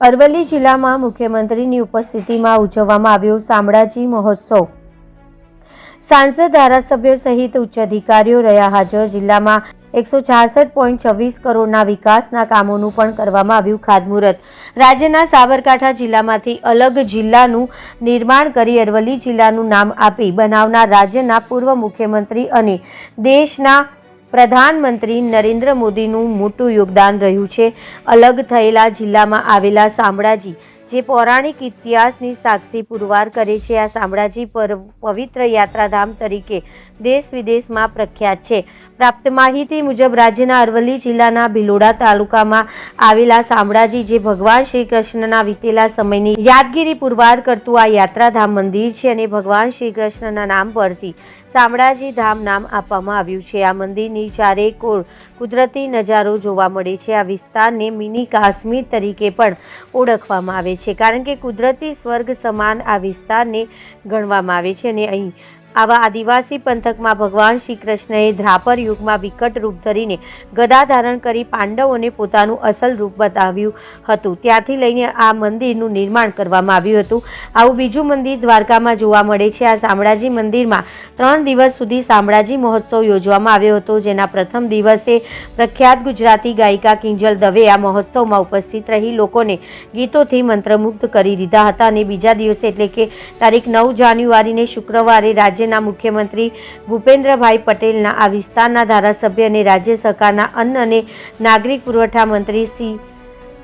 અરવલ્લી જિલ્લામાં મુખ્યમંત્રીની ઉપસ્થિતિમાં ઉજવવામાં આવ્યો શામળાજી મહોત્સવ. સાંસદ ધારાસભ્ય સહિત ઉચ્ચ અધિકારીઓ રહ્યા હાજર. જિલ્લામાં એકસો છાસઠ પોઈન્ટ છવ્વીસ કરોડના વિકાસના કામોનું પણ કરવામાં આવ્યું ખાતમુહૂર્ત. રાજ્યના સાબરકાંઠા જિલ્લામાંથી અલગ જિલ્લાનું નિર્માણ કરી અરવલ્લી જિલ્લાનું નામ આપી બનાવનાર રાજ્યના પૂર્વ મુખ્યમંત્રી અને દેશના પ્રધાનમંત્રી નરેન્દ્ર મોદીનું મોટું યોગદાન રહ્યું છે. અલગ થયેલા જિલ્લામાં આવેલા શામળાજી, જે પૌરાણિક ઇતિહાસની સાક્ષી પુરવાર કરે છે, આ શામળાજી પર પવિત્ર યાત્રાધામ તરીકે દેશ વિદેશમાં પ્રખ્યાત છે. પ્રાપ્ત માહિતી મુજબ, રાજ્યના અરવલ્લી જિલ્લાના ભિલોડા તાલુકામાં આવેલા શામળાજી, જે ભગવાન શ્રી કૃષ્ણના વીતેલા સમયની યાદગીરી પુરવાર કરતું આ યાત્રાધામ મંદિર છે અને ભગવાન શ્રી કૃષ્ણના નામ પરથી શામળાજી ધામ નામ આપવામાં આવ્યું છે. આ મંદિરની ચારે કોર કુદરતી નજારો જોવા મળે છે. આ વિસ્તારને મિની કાશ્મીર તરીકે પણ ઓળખવામાં આવે છે. કારણ કે કુદરતી સ્વર્ગ સમાન આ વિસ્તારને ગણવામાં આવે છે અને અહીં આવા આદિવાસી પંથકમાં ભગવાન શ્રી કૃષ્ણએ ધ્રાપર યુગમાં વિકટ રૂપ ધરીને ગદા ધારણ કરી પાંડવોને પોતાનું અસલ રૂપ બતાવ્યું હતું. ત્યાંથી લઈને આ મંદિરનું નિર્માણ કરવામાં આવ્યું હતું. આવું બીજું મંદિર દ્વારકામાં જોવા મળે છે. આ શામળાજી મંદિરમાં ત્રણ દિવસ સુધી શામળાજી મહોત્સવ યોજવામાં આવ્યો હતો, જેના પ્રથમ દિવસે પ્રખ્યાત ગુજરાતી ગાયિકા કિંજલ દવે આ મહોત્સવમાં ઉપસ્થિત રહી લોકોને ગીતોથી મંત્રમુગ્ધ કરી દીધા હતા અને બીજા દિવસે એટલે કે તારીખ નવ જાન્યુઆરીને શુક્રવારે રાજ્યના મુખ્યમંત્રી ભૂપેન્દ્રભાઈ પટેલના આ વિસ્તારના ધારાસભ્ય અને રાજ્ય સરકારના અન્ન અને નાગરિક પુરવઠા મંત્રી C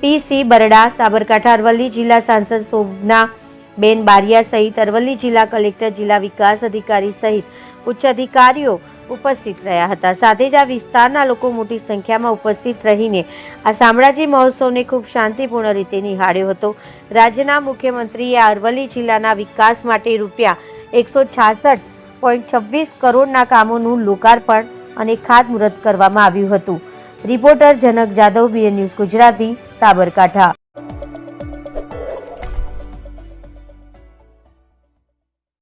P C Barda, Sabarkantha Aravalli જિલ્લા સાંસદ શોભના બેન બારિયા સહિત અરવલ્લી જિલ્લા કલેક્ટર, જિલ્લા વિકાસ અધિકારી સહિત ઉચ્ચ અધિકારીઓ ઉપસ્થિત રહ્યા હતા. સાથે જ આ વિસ્તારના લોકો મોટી સંખ્યામાં ઉપસ્થિત રહીને આ શામળાજી મહોત્સવને ખૂબ શાંતિપૂર્ણ રીતે નિહાળ્યો હતો. રાજ્યના મુખ્યમંત્રીએ અરવલ્લી જિલ્લાના વિકાસ માટે રૂપિયા એકસો છાસઠ પોઈન્ટ છવ્વીસ કરોડના કામોનું લોકાર્પણ અને ખાતમુહૂર્ત કરવામાં આવ્યું હતું. Reporter Janak Jadav BN news Gujarati, Sabarkantha.